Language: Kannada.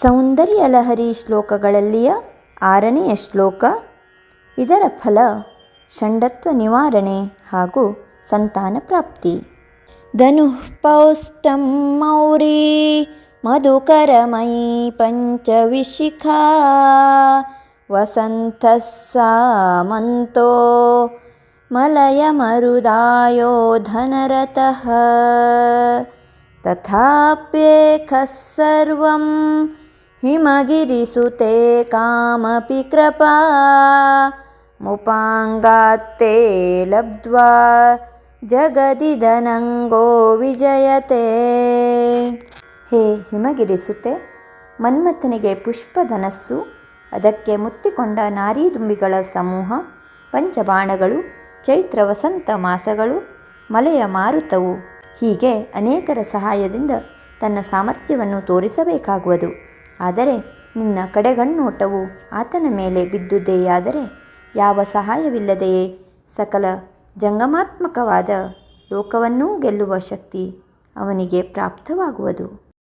ಸೌಂದರ್ಯ ಲಹರಿ ಶ್ಲೋಕಗಳಲ್ಲಿಯ ಆರನೆಯ ಶ್ಲೋಕ. ಇದರ ಫಲ ಷಂಡತ್ವ ನಿವಾರಣೆ ಹಾಗೂ ಸಂತಾನ ಪ್ರಾಪ್ತಿ. ಧನುಃ ಪೌಷ್ಟಂ ಮೌರಿ ಮಧುಕರಮಯಿ ಪಂಚವಿಶಿಖಾ ವಸಂತ ಸಾಮಂತೋ ಮಲಯ ಮರುದಾಯೋ ಧನರತಃ ತಥಾಪ್ಯೇಖ ಸರ್ವಂ ಹಿಮಗಿರಿಸುತೆ ಕಾಮಪಿ ಕೃಪಾ. ಮುಪಾಂಗಾತ್ತೆ ಲಬ್ಧ್ವಾ. ಜಗದಿದನಂಗೋ ವಿಜಯತೆ. ಹೇ ಹಿಮಗಿರಿಸುತ್ತೆ ಮನ್ಮಥನಿಗೆ ಪುಷ್ಪಧನಸ್ಸು. ಅದಕ್ಕೆ ಮುತ್ತಿಕೊಂಡ ನಾರೀದುಂಬಿಗಳ ಸಮೂಹ, ಪಂಚಬಾಣಗಳು ಚೈತ್ರ ವಸಂತ ಮಾಸಗಳು, ಮಲೆಯ ಮಾರುತವು. ಹೀಗೆ ಅನೇಕರ ಸಹಾಯದಿಂದ ತನ್ನ ಸಾಮರ್ಥ್ಯವನ್ನು ತೋರಿಸಬೇಕಾಗುವುದು. ಆದರೆ ನಿನ್ನ ಕಡೆಗಣ್ಣೋಟವು ಆತನ ಮೇಲೆ ಬಿದ್ದುದೆಯಾದರೆ ಯಾವ ಸಹಾಯವಿಲ್ಲದೆಯೇ? ಸಕಲ ಜಂಗಮಾತ್ಮಕವಾದ ಲೋಕವನ್ನೂ ಗೆಲ್ಲುವ ಶಕ್ತಿ ಅವನಿಗೆ ಪ್ರಾಪ್ತವಾಗುವುದು.